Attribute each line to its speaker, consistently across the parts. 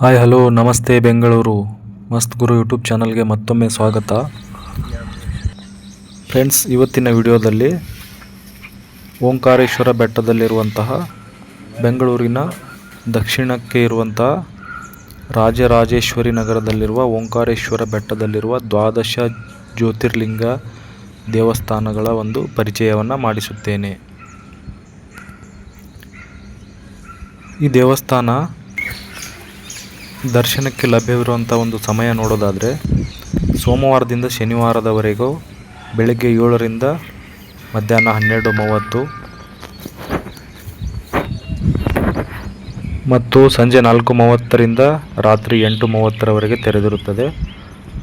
Speaker 1: Hi hello ನಮಸ್ತೆ ಬೆಂಗಳೂರು. ಮಸ್ತ್ ಗುರು YouTube ಚಾನಲ್ಗೆ ಮತ್ತೊಮ್ಮೆ ಸ್ವಾಗತ. ಫ್ರೆಂಡ್ಸ್ ಇವತ್ತಿನ ವಿಡಿಯೋದಲ್ಲಿ ಓಂಕಾರೇಶ್ವರ ಬೆಟ್ಟದಲ್ಲಿರುವಂತಹ ಬೆಂಗಳೂರಿನ ದಕ್ಷಿಣಕ್ಕೆ ಇರುವಂತಹ ರಾಜರಾಜೇಶ್ವರಿ ನಗರದಲ್ಲಿರುವ ಓಂಕಾರೇಶ್ವರ ಬೆಟ್ಟದಲ್ಲಿರುವ ದ್ವಾದಶ ಜ್ಯೋತಿರ್ಲಿಂಗ ದೇವಸ್ಥಾನಗಳ ಒಂದು ಪರಿಚಯವನ್ನು ಮಾಡಿಸುತ್ತೇನೆ. ಈ ದೇವಸ್ಥಾನ ದರ್ಶನಕ್ಕೆ ಲಭ್ಯವಿರುವಂಥ ಒಂದು ಸಮಯ ನೋಡೋದಾದರೆ ಸೋಮವಾರದಿಂದ ಶನಿವಾರದವರೆಗೂ ಬೆಳಗ್ಗೆ ಏಳರಿಂದ ಮಧ್ಯಾಹ್ನ ಹನ್ನೆರಡು ಮೂವತ್ತು ಮತ್ತು ಸಂಜೆ ನಾಲ್ಕು ಮೂವತ್ತರಿಂದ ರಾತ್ರಿ ಎಂಟು ಮೂವತ್ತರವರೆಗೆ ತೆರೆದಿರುತ್ತದೆ.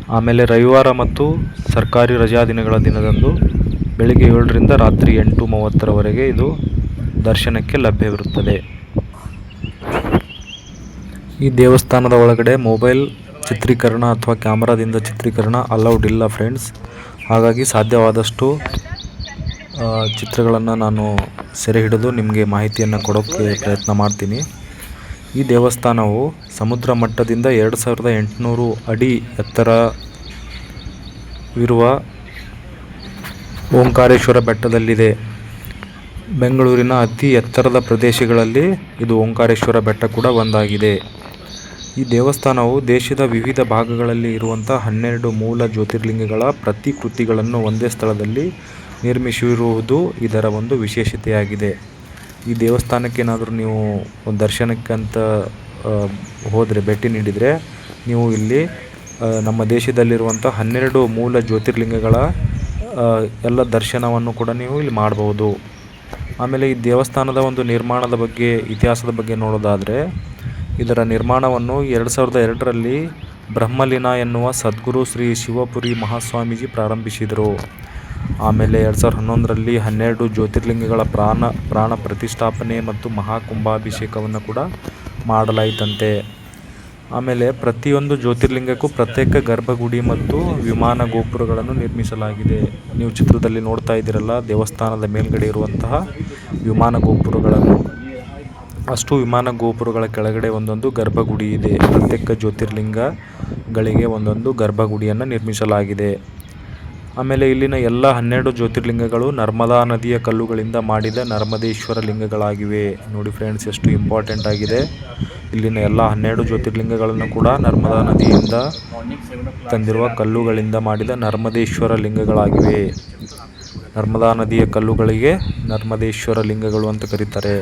Speaker 1: ಆಮೇಲೆ ರವಿವಾರ ಮತ್ತು ಸರ್ಕಾರಿ ರಜಾ ದಿನಗಳ ದಿನದಂದು ಬೆಳಗ್ಗೆ ಏಳರಿಂದ ರಾತ್ರಿ ಎಂಟು ಮೂವತ್ತರವರೆಗೆ ಇದು ದರ್ಶನಕ್ಕೆ ಲಭ್ಯವಿರುತ್ತದೆ. ಈ ದೇವಸ್ಥಾನದ ಒಳಗಡೆ ಮೊಬೈಲ್ ಚಿತ್ರೀಕರಣ ಅಥವಾ ಕ್ಯಾಮ್ರಾದಿಂದ ಚಿತ್ರೀಕರಣ ಅಲೌಡ್ ಇಲ್ಲ ಫ್ರೆಂಡ್ಸ್ ಹಾಗಾಗಿ ಸಾಧ್ಯವಾದಷ್ಟು ಚಿತ್ರಗಳನ್ನು ನಾನು ಸೆರೆ ಹಿಡಿದು ನಿಮಗೆ ಮಾಹಿತಿಯನ್ನು ಕೊಡೋಕ್ಕೆ ಪ್ರಯತ್ನ ಮಾಡ್ತೀನಿ. ಈ ದೇವಸ್ಥಾನವು ಸಮುದ್ರ ಮಟ್ಟದಿಂದ ಎರಡು ಸಾವಿರದ ಎಂಟುನೂರು ಅಡಿ ಎತ್ತರವಿರುವ ಓಂಕಾರೇಶ್ವರ ಬೆಟ್ಟದಲ್ಲಿದೆ. ಬೆಂಗಳೂರಿನ ಅತಿ ಎತ್ತರದ ಪ್ರದೇಶಗಳಲ್ಲಿ ಇದು ಓಂಕಾರೇಶ್ವರ ಬೆಟ್ಟ ಕೂಡ ಒಂದಾಗಿದೆ. ಈ ದೇವಸ್ಥಾನವು ದೇಶದ ವಿವಿಧ ಭಾಗಗಳಲ್ಲಿ ಇರುವಂಥ ಹನ್ನೆರಡು ಮೂಲ ಜ್ಯೋತಿರ್ಲಿಂಗಗಳ ಪ್ರತಿಕೃತಿಗಳನ್ನು ಒಂದೇ ಸ್ಥಳದಲ್ಲಿ ನಿರ್ಮಿಸಿರುವುದು ಇದರ ಒಂದು ವಿಶೇಷತೆಯಾಗಿದೆ. ಈ ದೇವಸ್ಥಾನಕ್ಕೆ ಏನಾದರೂ ನೀವು ದರ್ಶನಕ್ಕಂತ ಹೋದರೆ, ಭೇಟಿ ನೀಡಿದರೆ ನೀವು ಇಲ್ಲಿ ನಮ್ಮ ದೇಶದಲ್ಲಿರುವಂಥ ಹನ್ನೆರಡು ಮೂಲ ಜ್ಯೋತಿರ್ಲಿಂಗಗಳ ಎಲ್ಲ ದರ್ಶನವನ್ನು ಕೂಡ ನೀವು ಇಲ್ಲಿ ಮಾಡಬಹುದು ಆಮೇಲೆ ಈ ದೇವಸ್ಥಾನದ ಒಂದು ನಿರ್ಮಾಣದ ಬಗ್ಗೆ, ಇತಿಹಾಸದ ಬಗ್ಗೆ ನೋಡೋದಾದರೆ ಇದರ ನಿರ್ಮಾಣವನ್ನು ಎರಡು ಸಾವಿರದ ಎರಡರಲ್ಲಿ ಬ್ರಹ್ಮಲೀನ ಎನ್ನುವ ಸದ್ಗುರು ಶ್ರೀ ಶಿವಪುರಿ ಮಹಾಸ್ವಾಮೀಜಿ ಪ್ರಾರಂಭಿಸಿದರು. ಆಮೇಲೆ ಎರಡು ಸಾವಿರದ ಹನ್ನೊಂದರಲ್ಲಿ ಹನ್ನೆರಡು ಜ್ಯೋತಿರ್ಲಿಂಗಗಳ ಪ್ರಾಣ ಪ್ರಾಣ ಪ್ರತಿಷ್ಠಾಪನೆ ಮತ್ತು ಮಹಾಕುಂಭಾಭಿಷೇಕವನ್ನು ಕೂಡ ಮಾಡಲಾಯಿತಂತೆ. ಆಮೇಲೆ ಪ್ರತಿಯೊಂದು ಜ್ಯೋತಿರ್ಲಿಂಗಕ್ಕೂ ಪ್ರತ್ಯೇಕ ಗರ್ಭಗುಡಿ ಮತ್ತು ವಿಮಾನ ಗೋಪುರಗಳನ್ನು ನಿರ್ಮಿಸಲಾಗಿದೆ. ನೀವು ಚಿತ್ರದಲ್ಲಿ ನೋಡ್ತಾ ಇದ್ದೀರಲ್ಲ, ದೇವಸ್ಥಾನದ ಮೇಲ್ಗಡೆ ಇರುವಂತಹ ವಿಮಾನ ಗೋಪುರಗಳನ್ನು. ಅಷ್ಟು ವಿಮಾನ ಗೋಪುರಗಳ ಕೆಳಗಡೆ ಒಂದೊಂದು ಗರ್ಭಗುಡಿ ಇದೆ. ಪ್ರತ್ಯೇಕ ಜ್ಯೋತಿರ್ಲಿಂಗಗಳಿಗೆ ಒಂದೊಂದು ಗರ್ಭಗುಡಿಯನ್ನು ನಿರ್ಮಿಸಲಾಗಿದೆ. ಆಮೇಲೆ ಇಲ್ಲಿನ ಎಲ್ಲ ಹನ್ನೆರಡು ಜ್ಯೋತಿರ್ಲಿಂಗಗಳು ನರ್ಮದಾ ನದಿಯ ಕಲ್ಲುಗಳಿಂದ ಮಾಡಿದ ನರ್ಮದೇಶ್ವರ ಲಿಂಗಗಳಾಗಿವೆ. ನೋಡಿ ಫ್ರೆಂಡ್ಸ್, ಎಷ್ಟು ಇಂಪಾರ್ಟೆಂಟ್ ಆಗಿದೆ. ಇಲ್ಲಿನ ಎಲ್ಲ ಹನ್ನೆರಡು ಜ್ಯೋತಿರ್ಲಿಂಗಗಳನ್ನು ಕೂಡ ನರ್ಮದಾ ನದಿಯಿಂದ ತಂದಿರುವ ಕಲ್ಲುಗಳಿಂದ ಮಾಡಿದ ನರ್ಮದೇಶ್ವರ ಲಿಂಗಗಳಾಗಿವೆ. ನರ್ಮದಾ ನದಿಯ ಕಲ್ಲುಗಳಿಗೆ ನರ್ಮದೇಶ್ವರ ಲಿಂಗಗಳು ಅಂತ ಕರೀತಾರೆ.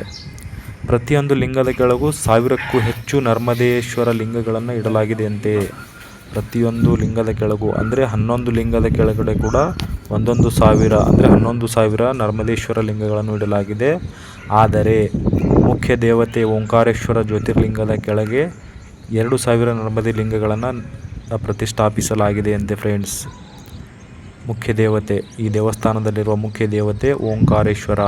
Speaker 1: ಪ್ರತಿಯೊಂದು ಲಿಂಗದ ಕೆಳಗೂ ಸಾವಿರಕ್ಕೂ ಹೆಚ್ಚು ನರ್ಮದೇಶ್ವರ ಲಿಂಗಗಳನ್ನು ಇಡಲಾಗಿದೆಯಂತೆ. ಪ್ರತಿಯೊಂದು ಲಿಂಗದ ಕೆಳಗೂ, ಅಂದರೆ ಹನ್ನೊಂದು ಲಿಂಗದ ಕೆಳಗಡೆ ಕೂಡ ಒಂದೊಂದು ಸಾವಿರ, ಅಂದರೆ ಹನ್ನೊಂದು ಸಾವಿರ ನರ್ಮದೇಶ್ವರ ಲಿಂಗಗಳನ್ನು ಇಡಲಾಗಿದೆ. ಆದರೆ ಮುಖ್ಯ ದೇವತೆ ಓಂಕಾರೇಶ್ವರ ಜ್ಯೋತಿರ್ಲಿಂಗದ ಕೆಳಗೆ ಎರಡು ಸಾವಿರ ನರ್ಮದಿ ಲಿಂಗಗಳನ್ನು ಪ್ರತಿಷ್ಠಾಪಿಸಲಾಗಿದೆ ಅಂತೆ ಫ್ರೆಂಡ್ಸ್ ಮುಖ್ಯ ದೇವತೆ, ಈ ದೇವಸ್ಥಾನದಲ್ಲಿರುವ ಮುಖ್ಯ ದೇವತೆ ಓಂಕಾರೇಶ್ವರ.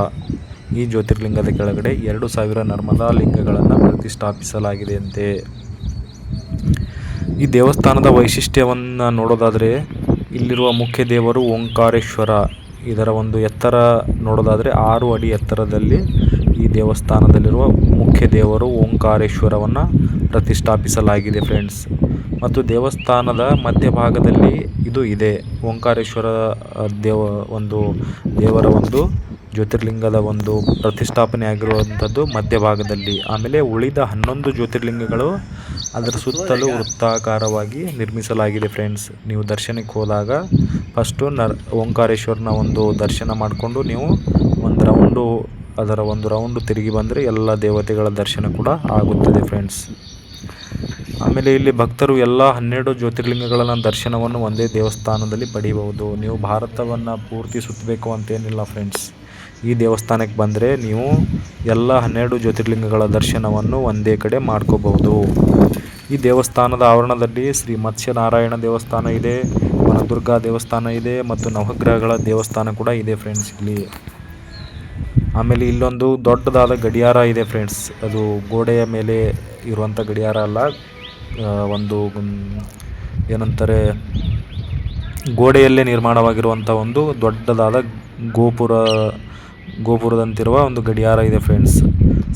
Speaker 1: ಈ ಜ್ಯೋತಿರ್ಲಿಂಗದ ಕೆಳಗಡೆ ಎರಡು ಸಾವಿರ ನರ್ಮದಾ ಲಿಂಗಗಳನ್ನು ಪ್ರತಿಷ್ಠಾಪಿಸಲಾಗಿದೆಯಂತೆ. ಈ ದೇವಸ್ಥಾನದ ವೈಶಿಷ್ಟ್ಯವನ್ನು ನೋಡೋದಾದರೆ, ಇಲ್ಲಿರುವ ಮುಖ್ಯ ದೇವರು ಓಂಕಾರೇಶ್ವರ. ಇದರ ಒಂದು ಎತ್ತರ ನೋಡೋದಾದರೆ ಆರು ಅಡಿ ಎತ್ತರದಲ್ಲಿ ಈ ದೇವಸ್ಥಾನದಲ್ಲಿರುವ ಮುಖ್ಯ ದೇವರು ಓಂಕಾರೇಶ್ವರವನ್ನು ಪ್ರತಿಷ್ಠಾಪಿಸಲಾಗಿದೆ ಫ್ರೆಂಡ್ಸ್. ಮತ್ತು ದೇವಸ್ಥಾನದ ಮಧ್ಯಭಾಗದಲ್ಲಿ ಇದು ಇದೆ. ಓಂಕಾರೇಶ್ವರ ದೇವ ಒಂದು ದೇವರ ಒಂದು ಜ್ಯೋತಿರ್ಲಿಂಗದ ಒಂದು ಪ್ರತಿಷ್ಠಾಪನೆ ಆಗಿರುವಂಥದ್ದು ಮಧ್ಯಭಾಗದಲ್ಲಿ. ಆಮೇಲೆ ಉಳಿದ ಹನ್ನೊಂದು ಜ್ಯೋತಿರ್ಲಿಂಗಗಳು ಅದರ ಸುತ್ತಲೂ ವೃತ್ತಾಕಾರವಾಗಿ ನಿರ್ಮಿಸಲಾಗಿದೆ ಫ್ರೆಂಡ್ಸ್. ನೀವು ದರ್ಶನಕ್ಕೆ ಹೋದಾಗ ಫಸ್ಟು ನರ್, ಓಂಕಾರೇಶ್ವರನ ಒಂದು ದರ್ಶನ ಮಾಡಿಕೊಂಡು ನೀವು ಒಂದು ರೌಂಡು, ಅದರ ಒಂದು ರೌಂಡು ತಿರುಗಿ ಬಂದರೆ ಎಲ್ಲ ದೇವತೆಗಳ ದರ್ಶನ ಕೂಡ ಆಗುತ್ತದೆ ಫ್ರೆಂಡ್ಸ್. ಆಮೇಲೆ ಇಲ್ಲಿ ಭಕ್ತರು ಎಲ್ಲ ಹನ್ನೆರಡು ಜ್ಯೋತಿರ್ಲಿಂಗಗಳನ್ನು ದರ್ಶನವನ್ನು ಒಂದೇ ದೇವಸ್ಥಾನದಲ್ಲಿ ಪಡೆಯಬಹುದು. ನೀವು ಭಾರತವನ್ನು ಪೂರ್ತಿ ಸುತ್ತಬೇಕು ಅಂತೇನಿಲ್ಲ ಫ್ರೆಂಡ್ಸ್. ಈ ದೇವಸ್ಥಾನಕ್ಕೆ ಬಂದರೆ ನೀವು ಎಲ್ಲ ಹನ್ನೆರಡು ಜ್ಯೋತಿರ್ಲಿಂಗಗಳ ದರ್ಶನವನ್ನು ಒಂದೇ ಕಡೆ ಮಾಡ್ಕೋಬಹುದು. ಈ ದೇವಸ್ಥಾನದ ಆವರಣದಲ್ಲಿ ಶ್ರೀ ಮತ್ಸ್ಯನಾರಾಯಣ ದೇವಸ್ಥಾನ ಇದೆ, ವನದುರ್ಗಾ ದೇವಸ್ಥಾನ ಇದೆ ಮತ್ತು ನವಗ್ರಹಗಳ ದೇವಸ್ಥಾನ ಕೂಡ ಇದೆ ಫ್ರೆಂಡ್ಸ್ ಇಲ್ಲಿ. ಆಮೇಲೆ ಇಲ್ಲೊಂದು ದೊಡ್ಡದಾದ ಗಡಿಯಾರ ಇದೆ ಫ್ರೆಂಡ್ಸ್ ಅದು ಗೋಡೆಯ ಮೇಲೆ ಇರುವಂಥ ಗಡಿಯಾರ ಅಲ್ಲ ಒಂದು ಏನಂತಾರೆ, ಗೋಡೆಯಲ್ಲೇ ನಿರ್ಮಾಣವಾಗಿರುವಂಥ ಒಂದು ದೊಡ್ಡದಾದ ಗೋಪುರ ಗೋಪುರದಂತಿರುವ ಒಂದು ಗಡಿಯಾರ ಇದೆ ಫ್ರೆಂಡ್ಸ್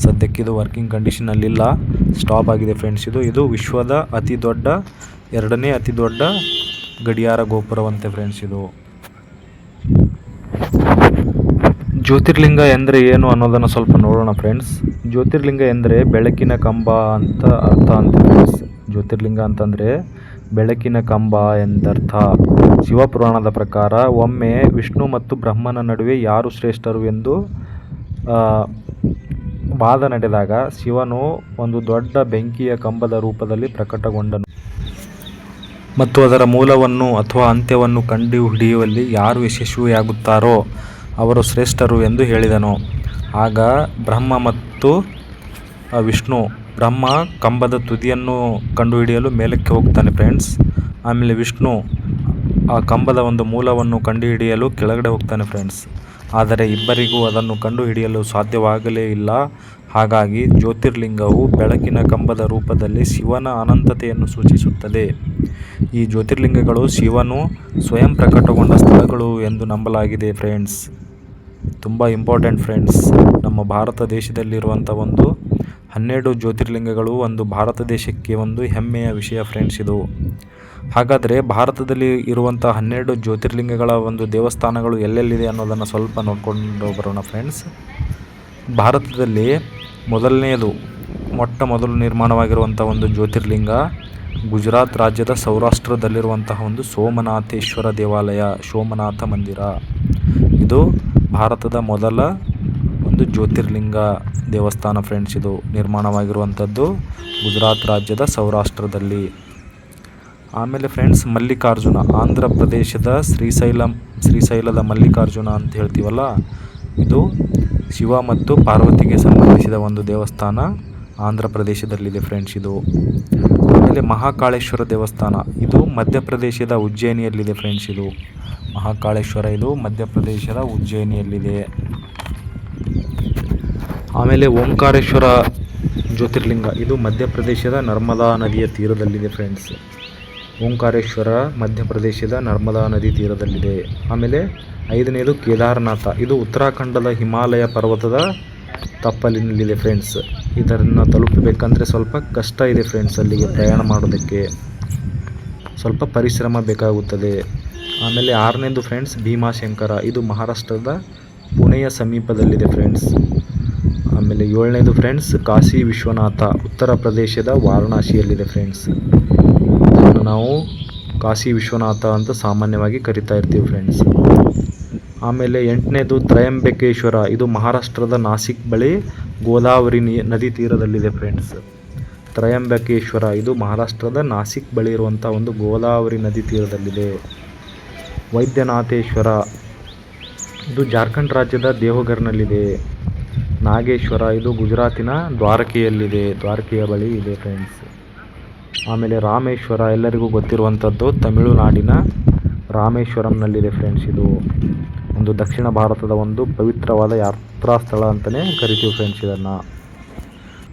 Speaker 1: ಸದ್ಯಕ್ಕೆ ಇದು ವರ್ಕಿಂಗ್ ಕಂಡೀಷನಲ್ಲಿಲ್ಲ ಸ್ಟಾಪ್ ಆಗಿದೆ ಫ್ರೆಂಡ್ಸ್ ಇದು. ಇದು ವಿಶ್ವದ ಅತಿ ದೊಡ್ಡ, ಎರಡನೇ ಅತಿ ದೊಡ್ಡ ಗಡಿಯಾರ ಗೋಪುರವಂತೆ ಫ್ರೆಂಡ್ಸ್ ಇದು. ಜ್ಯೋತಿರ್ಲಿಂಗ ಎಂದರೆ ಏನು ಅನ್ನೋದನ್ನು ಸ್ವಲ್ಪ ನೋಡೋಣ ಫ್ರೆಂಡ್ಸ್ ಜ್ಯೋತಿರ್ಲಿಂಗ ಎಂದರೆ ಬೆಳಕಿನ ಕಂಬ ಅಂತ ಅರ್ಥ ಅಂತ ಫ್ರೆಂಡ್ಸ್ ಜ್ಯೋತಿರ್ಲಿಂಗ ಅಂತಂದರೆ ಬೆಳಕಿನ ಕಂಬ ಎಂದರ್ಥ. ಶಿವಪುರಾಣದ ಪ್ರಕಾರ ಒಮ್ಮೆ ವಿಷ್ಣು ಮತ್ತು ಬ್ರಹ್ಮನ ನಡುವೆ ಯಾರು ಶ್ರೇಷ್ಠರು ಎಂದು ವಾದ ನಡೆದಾಗ ಶಿವನು ಒಂದು ದೊಡ್ಡ ಬೆಂಕಿಯ ಕಂಬದ ರೂಪದಲ್ಲಿ ಪ್ರಕಟಗೊಂಡನು. ಮತ್ತು ಅದರ ಮೂಲವನ್ನು ಅಥವಾ ಅಂತ್ಯವನ್ನು ಕಂಡುಹಿಡಿಯುವಲ್ಲಿ ಯಾರು ಯಶಸ್ವಿಯಾಗುತ್ತಾರೋ ಅವರು ಶ್ರೇಷ್ಠರು ಎಂದು ಹೇಳಿದನು. ಆಗ ಬ್ರಹ್ಮ ಮತ್ತು ವಿಷ್ಣು ಬ್ರಹ್ಮ ಕಂಬದ ತುದಿಯನ್ನು ಕಂಡುಹಿಡಿಯಲು ಮೇಲಕ್ಕೆ ಹೋಗ್ತಾನೆ ಫ್ರೆಂಡ್ಸ್ ಆಮೇಲೆ ವಿಷ್ಣು ಆ ಕಂಬದ ಒಂದು ಮೂಲವನ್ನು ಕಂಡುಹಿಡಿಯಲು ಕೆಳಗಡೆ ಹೋಗ್ತಾನೆ ಫ್ರೆಂಡ್ಸ್ ಆದರೆ ಇಬ್ಬರಿಗೂ ಅದನ್ನು ಕಂಡುಹಿಡಿಯಲು ಸಾಧ್ಯವಾಗಲೇ ಇಲ್ಲ. ಹಾಗಾಗಿ ಜ್ಯೋತಿರ್ಲಿಂಗವು ಬೆಳಕಿನ ಕಂಬದ ರೂಪದಲ್ಲಿ ಶಿವನ ಅನಂತತೆಯನ್ನು ಸೂಚಿಸುತ್ತದೆ. ಈ ಜ್ಯೋತಿರ್ಲಿಂಗಗಳು ಶಿವನು ಸ್ವಯಂ ಪ್ರಕಟಗೊಂಡ ಸ್ಥಳಗಳು ಎಂದು ನಂಬಲಾಗಿದೆ ಫ್ರೆಂಡ್ಸ್ ತುಂಬ ಇಂಪಾರ್ಟೆಂಟ್ ಫ್ರೆಂಡ್ಸ್ ನಮ್ಮ ಭಾರತ ದೇಶದಲ್ಲಿರುವಂಥ ಒಂದು ಹನ್ನೆರಡು ಜ್ಯೋತಿರ್ಲಿಂಗಗಳು, ಒಂದು ಭಾರತ ದೇಶಕ್ಕೆ ಒಂದು ಹೆಮ್ಮೆಯ ವಿಷಯ ಫ್ರೆಂಡ್ಸ್ ಇದು. ಹಾಗಾದರೆ ಭಾರತದಲ್ಲಿ ಇರುವಂಥ ಹನ್ನೆರಡು ಜ್ಯೋತಿರ್ಲಿಂಗಗಳ ಒಂದು ದೇವಸ್ಥಾನಗಳು ಎಲ್ಲೆಲ್ಲಿದೆ ಅನ್ನೋದನ್ನು ಸ್ವಲ್ಪ ನೋಡಿಕೊಂಡು ಬರೋಣ ಫ್ರೆಂಡ್ಸ್ ಭಾರತದಲ್ಲಿ ಮೊದಲನೆಯದು, ಮೊಟ್ಟ ಮೊದಲು ನಿರ್ಮಾಣವಾಗಿರುವಂಥ ಒಂದು ಜ್ಯೋತಿರ್ಲಿಂಗ, ಗುಜರಾತ್ ರಾಜ್ಯದ ಸೌರಾಷ್ಟ್ರದಲ್ಲಿರುವಂತಹ ಒಂದು ಸೋಮನಾಥೇಶ್ವರ ದೇವಾಲಯ, ಸೋಮನಾಥ ಮಂದಿರ. ಇದು ಭಾರತದ ಮೊದಲ ಒಂದು ಜ್ಯೋತಿರ್ಲಿಂಗ ದೇವಸ್ಥಾನ ಫ್ರೆಂಡ್ಸ್ ಇದು ನಿರ್ಮಾಣವಾಗಿರುವಂಥದ್ದು ಗುಜರಾತ್ ರಾಜ್ಯದ ಸೌರಾಷ್ಟ್ರದಲ್ಲಿ. ಆಮೇಲೆ ಫ್ರೆಂಡ್ಸ್ ಮಲ್ಲಿಕಾರ್ಜುನ, ಆಂಧ್ರ ಪ್ರದೇಶದ ಶ್ರೀಶೈಲ, ಶ್ರೀಶೈಲದ ಮಲ್ಲಿಕಾರ್ಜುನ ಅಂತ ಹೇಳ್ತೀವಲ್ಲ, ಇದು ಶಿವ ಮತ್ತು ಪಾರ್ವತಿಗೆ ಸಂಬಂಧಿಸಿದ ಒಂದು ದೇವಸ್ಥಾನ ಆಂಧ್ರ ಪ್ರದೇಶದಲ್ಲಿದೆ ಫ್ರೆಂಡ್ಸ್ ಇದು. ಆಮೇಲೆ ಮಹಾಕಾಳೇಶ್ವರ ದೇವಸ್ಥಾನ, ಇದು ಮಧ್ಯಪ್ರದೇಶದ ಉಜ್ಜಯಿನಿಯಲ್ಲಿದೆ ಫ್ರೆಂಡ್ಸ್ ಇದು. ಮಹಾಕಾಳೇಶ್ವರ, ಇದು ಮಧ್ಯಪ್ರದೇಶದ ಉಜ್ಜಯಿನಿಯಲ್ಲಿದೆ. ಆಮೇಲೆ ಓಂಕಾರೇಶ್ವರ ಜ್ಯೋತಿರ್ಲಿಂಗ. ಇದು ಮಧ್ಯಪ್ರದೇಶದ ನರ್ಮದಾ ನದಿಯ ತೀರದಲ್ಲಿದೆ ಫ್ರೆಂಡ್ಸ್ ಓಂಕಾರೇಶ್ವರ ಮಧ್ಯಪ್ರದೇಶದ ನರ್ಮದಾ ನದಿ ತೀರದಲ್ಲಿದೆ. ಆಮೇಲೆ ಐದನೇದು ಕೇದಾರನಾಥ. ಇದು ಉತ್ತರಾಖಂಡದ ಹಿಮಾಲಯ ಪರ್ವತದ ತಪ್ಪಲಿನಲ್ಲಿದೆ ಫ್ರೆಂಡ್ಸ್ ಇದನ್ನು ತಲುಪಬೇಕಂದ್ರೆ ಸ್ವಲ್ಪ ಕಷ್ಟ ಇದೆ ಫ್ರೆಂಡ್ಸ್ ಅಲ್ಲಿಗೆ ಪ್ರಯಾಣ ಮಾಡೋದಕ್ಕೆ. ಸ್ವಲ್ಪ ಪರಿಶ್ರಮ ಬೇಕಾಗುತ್ತದೆ. ಆಮೇಲೆ ಆರನೇದು ಫ್ರೆಂಡ್ಸ್ ಭೀಮಾಶಂಕರ ಇದು ಮಹಾರಾಷ್ಟ್ರದ ಪುಣೆಯ ಸಮೀಪದಲ್ಲಿದೆ ಫ್ರೆಂಡ್ಸ್. ಆಮೇಲೆ ಏಳನೇದು ಫ್ರೆಂಡ್ಸ್, ಕಾಶಿ ವಿಶ್ವನಾಥ, ಉತ್ತರ ಪ್ರದೇಶದ ವಾರಣಾಸಿಯಲ್ಲಿದೆ ಫ್ರೆಂಡ್ಸ್. ಇದನ್ನು ನಾವು ಕಾಶಿ ವಿಶ್ವನಾಥ ಅಂತ ಸಾಮಾನ್ಯವಾಗಿ ಕರಿತಾ ಇರ್ತೀವಿ ಫ್ರೆಂಡ್ಸ್. ಆಮೇಲೆ ಎಂಟನೇದು ತ್ರಯಂಬಕೇಶ್ವರ, ಇದು ಮಹಾರಾಷ್ಟ್ರದ ನಾಸಿಕ್ ಬಳಿ ಗೋದಾವರಿ ನದಿ ತೀರದಲ್ಲಿದೆ ಫ್ರೆಂಡ್ಸ್. ತ್ರಯಂಬಕೇಶ್ವರ, ಇದು ಮಹಾರಾಷ್ಟ್ರದ ನಾಸಿಕ್ ಬಳಿ ಇರುವಂಥ ಒಂದು ಗೋದಾವರಿ ನದಿ ತೀರದಲ್ಲಿದೆ. ವೈದ್ಯನಾಥೇಶ್ವರ ಇದು ಜಾರ್ಖಂಡ್ ರಾಜ್ಯದ ದೇವಘರ್ನಲ್ಲಿದೆ. ನಾಗೇಶ್ವರ, ಇದು ಗುಜರಾತಿನ ದ್ವಾರಕೆಯಲ್ಲಿದೆ. ದ್ವಾರಕೆಯ ಬಳಿ ಇದೆ ಫ್ರೆಂಡ್ಸ್. ಆಮೇಲೆ ರಾಮೇಶ್ವರ, ಎಲ್ಲರಿಗೂ ಗೊತ್ತಿರುವಂಥದ್ದು ತಮಿಳುನಾಡಿನ ರಾಮೇಶ್ವರಂನಲ್ಲಿದೆ ಫ್ರೆಂಡ್ಸ್ ಇದು. ಒಂದು ದಕ್ಷಿಣ ಭಾರತದ ಒಂದು ಪವಿತ್ರವಾದ ಯಾತ್ರಾ ಸ್ಥಳ ಅಂತಲೇ ಕರಿತೀವಿ ಫ್ರೆಂಡ್ಸ್ ಇದನ್ನು.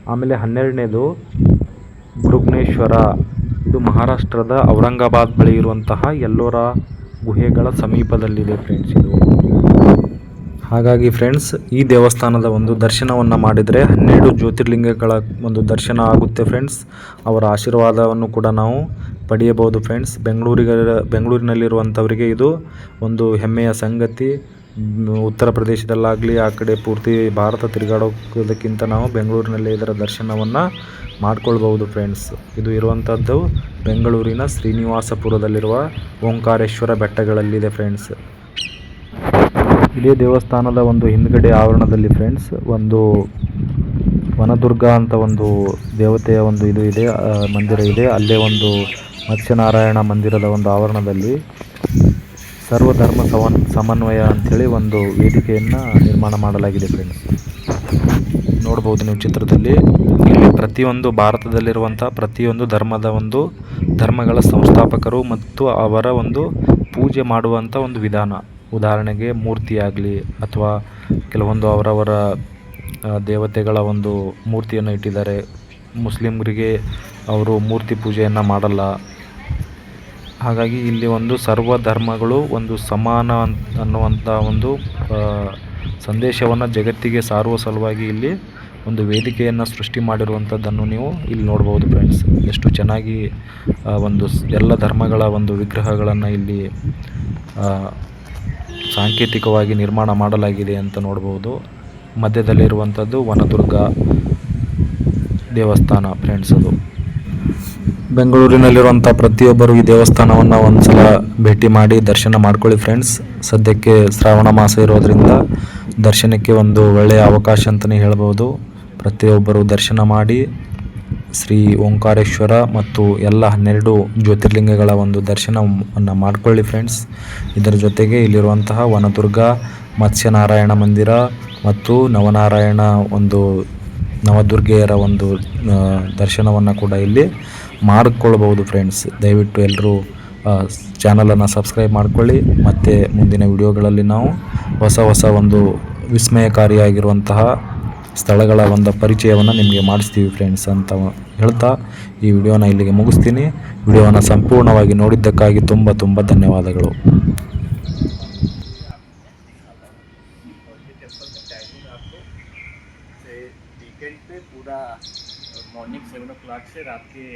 Speaker 1: ಆಮೇಲೆ ಹನ್ನೆರಡನೇದು ಭೃಗ್ನೇಶ್ವರ. ಇದು ಮಹಾರಾಷ್ಟ್ರದ ಔರಂಗಾಬಾದ್ ಬಳಿ ಇರುವಂತಹ ಎಲ್ಲೋರ ಗುಹೆಗಳ ಸಮೀಪದಲ್ಲಿದೆ ಫ್ರೆಂಡ್ಸ್ ಇದು. ಹಾಗಾಗಿ ಫ್ರೆಂಡ್ಸ್ ಈ ದೇವಸ್ಥಾನದ ಒಂದು ದರ್ಶನವನ್ನು ಮಾಡಿದರೆ ಹನ್ನೆರಡು ಜ್ಯೋತಿರ್ಲಿಂಗಗಳ ಒಂದು ದರ್ಶನ ಆಗುತ್ತೆ ಫ್ರೆಂಡ್ಸ್ ಅವರ ಆಶೀರ್ವಾದವನ್ನು ಕೂಡ ನಾವು ಪಡೆಯಬಹುದು ಫ್ರೆಂಡ್ಸ್ ಬೆಂಗಳೂರಿಗೆ, ಬೆಂಗಳೂರಿನಲ್ಲಿರುವಂಥವರಿಗೆ ಇದು ಒಂದು ಹೆಮ್ಮೆಯ ಸಂಗತಿ. ಉತ್ತರ ಪ್ರದೇಶದಲ್ಲಾಗಲಿ, ಆ ಕಡೆ ಪೂರ್ತಿ ಭಾರತ ತಿರುಗಾಡೋದಕ್ಕಿಂತ ನಾವು ಬೆಂಗಳೂರಿನಲ್ಲೇ ಇದರ ದರ್ಶನವನ್ನು ಮಾಡ್ಕೊಳ್ಬಹುದು ಫ್ರೆಂಡ್ಸ್ ಇದು ಇರುವಂಥದ್ದು ಬೆಂಗಳೂರಿನ ಶ್ರೀನಿವಾಸಪುರದಲ್ಲಿರುವ ಓಂಕಾರೇಶ್ವರ ಬೆಟ್ಟಗಳಲ್ಲಿದೆ ಫ್ರೆಂಡ್ಸ್ ಇದೇ ದೇವಸ್ಥಾನದ ಒಂದು ಹಿಂದ್ಗಡೆ ಆವರಣದಲ್ಲಿ ಫ್ರೆಂಡ್ಸ್ ಒಂದು ವನದುರ್ಗ ಅಂತ ಒಂದು ದೇವತೆಯ ಒಂದು ಇದು ಇದೆ ಮಂದಿರ ಇದೆ. ಅಲ್ಲೇ ಒಂದು ಮತ್ಸ್ಯನಾರಾಯಣ ಮಂದಿರದ ಒಂದು ಆವರಣದಲ್ಲಿ ಸರ್ವಧರ್ಮ ಸಮನ್, ಸಮನ್ವಯ ಅಂಥೇಳಿ ಒಂದು ವೇದಿಕೆಯನ್ನು ನಿರ್ಮಾಣ ಮಾಡಲಾಗಿದೆ ಫ್ರೆಂಡ್ಸ್ ನೋಡ್ಬೋದು ನೀವು ಚಿತ್ರದಲ್ಲಿ. ಇಲ್ಲಿ ಪ್ರತಿಯೊಂದು ಭಾರತದಲ್ಲಿರುವಂಥ ಪ್ರತಿಯೊಂದು ಧರ್ಮದ ಒಂದು ಧರ್ಮಗಳ ಸಂಸ್ಥಾಪಕರು ಮತ್ತು ಅವರ ಒಂದು ಪೂಜೆ ಮಾಡುವಂಥ ಒಂದು ವಿಧಾನ. ಉದಾಹರಣೆಗೆ ಮೂರ್ತಿಯಾಗಲಿ ಅಥವಾ ಕೆಲವೊಂದು ಅವರವರ ದೇವತೆಗಳ ಒಂದು ಮೂರ್ತಿಯನ್ನು ಇಟ್ಟಿದ್ದಾರೆ. ಮುಸ್ಲಿಮರಿಗೆ ಅವರು ಮೂರ್ತಿ ಪೂಜೆಯನ್ನು ಮಾಡಲ್ಲ. ಹಾಗಾಗಿ ಇಲ್ಲಿ ಒಂದು ಸರ್ವ ಧರ್ಮಗಳು ಒಂದು ಸಮಾನ ಅನ್ನುವಂಥ ಒಂದು ಸಂದೇಶವನ್ನು ಜಗತ್ತಿಗೆ ಸಾರುವ ಸಲುವಾಗಿ ಇಲ್ಲಿ ಒಂದು ವೇದಿಕೆಯನ್ನು ಸೃಷ್ಟಿ ಮಾಡಿರುವಂಥದ್ದನ್ನು ನೀವು ಇಲ್ಲಿ ನೋಡ್ಬೋದು ಫ್ರೆಂಡ್ಸ್ ಎಷ್ಟು ಚೆನ್ನಾಗಿ ಒಂದು ಎಲ್ಲ ಧರ್ಮಗಳ ಒಂದು ವಿಗ್ರಹಗಳನ್ನು ಇಲ್ಲಿ ಸಾಂಕೇತಿಕವಾಗಿ ನಿರ್ಮಾಣ ಮಾಡಲಾಗಿದೆ ಅಂತ ನೋಡ್ಬೋದು. ಮಧ್ಯದಲ್ಲಿರುವಂಥದ್ದು ವನದುರ್ಗ ದೇವಸ್ಥಾನ ಫ್ರೆಂಡ್ಸ್ ಅದು. ಬೆಂಗಳೂರಿನಲ್ಲಿರುವಂಥ ಪ್ರತಿಯೊಬ್ಬರು ಈ ದೇವಸ್ಥಾನವನ್ನು ಒಂದ್ಸಲ ಭೇಟಿ ಮಾಡಿ ದರ್ಶನ ಮಾಡ್ಕೊಳ್ಳಿ ಫ್ರೆಂಡ್ಸ್ ಸದ್ಯಕ್ಕೆ ಶ್ರಾವಣ ಮಾಸ ಇರೋದ್ರಿಂದ ದರ್ಶನಕ್ಕೆ ಒಂದು ಒಳ್ಳೆಯ ಅವಕಾಶ ಅಂತಲೇ ಹೇಳ್ಬೋದು. ಪ್ರತಿಯೊಬ್ಬರು ದರ್ಶನ ಮಾಡಿ ಶ್ರೀ ಓಂಕಾರೇಶ್ವರ ಮತ್ತು ಎಲ್ಲ ಹನ್ನೆರಡು ಜ್ಯೋತಿರ್ಲಿಂಗಗಳ ಒಂದು ದರ್ಶನವನ್ನು ಮಾಡ್ಕೊಳ್ಳಿ ಫ್ರೆಂಡ್ಸ್ ಇದರ ಜೊತೆಗೆ ಇಲ್ಲಿರುವಂತಹ ವನದುರ್ಗ, ಮತ್ಸ್ಯನಾರಾಯಣ ಮಂದಿರ ಮತ್ತು ನವನಾರಾಯಣ ಒಂದು ನವದುರ್ಗೆಯರ ಒಂದು ದರ್ಶನವನ್ನು ಕೂಡ ಇಲ್ಲಿ ಮಾಡಿಕೊಳ್ಬಹುದು ಫ್ರೆಂಡ್ಸ್ ದಯವಿಟ್ಟು ಎಲ್ಲರೂ ಚಾನಲನ್ನು ಸಬ್ಸ್ಕ್ರೈಬ್ ಮಾಡಿಕೊಳ್ಳಿ. ಮತ್ತು ಮುಂದಿನ ವಿಡಿಯೋಗಳಲ್ಲಿ ನಾವು ಹೊಸ ಹೊಸ ಒಂದು ವಿಸ್ಮಯಕಾರಿಯಾಗಿರುವಂತಹ ಸ್ಥಳಗಳ ಒಂದು ಪರಿಚಯವನ್ನು ನಿಮಗೆ ಮಾಡಿಸ್ತೀವಿ ಫ್ರೆಂಡ್ಸ್ ಅಂತ ಹೇಳ್ತಾ ಈ ವಿಡಿಯೋನ ಇಲ್ಲಿಗೆ ಮುಗಿಸ್ತೀನಿ ವಿಡಿಯೋನ ಸಂಪೂರ್ಣವಾಗಿ ನೋಡಿದ್ದಕ್ಕಾಗಿ ತುಂಬ ತುಂಬ ಧನ್ಯವಾದಗಳು
Speaker 2: और ये टेम्पल का टाइमिंग आपको से वीकेंड पे पूरा मॉर्निंग सेवन ओ क्लाक से रात के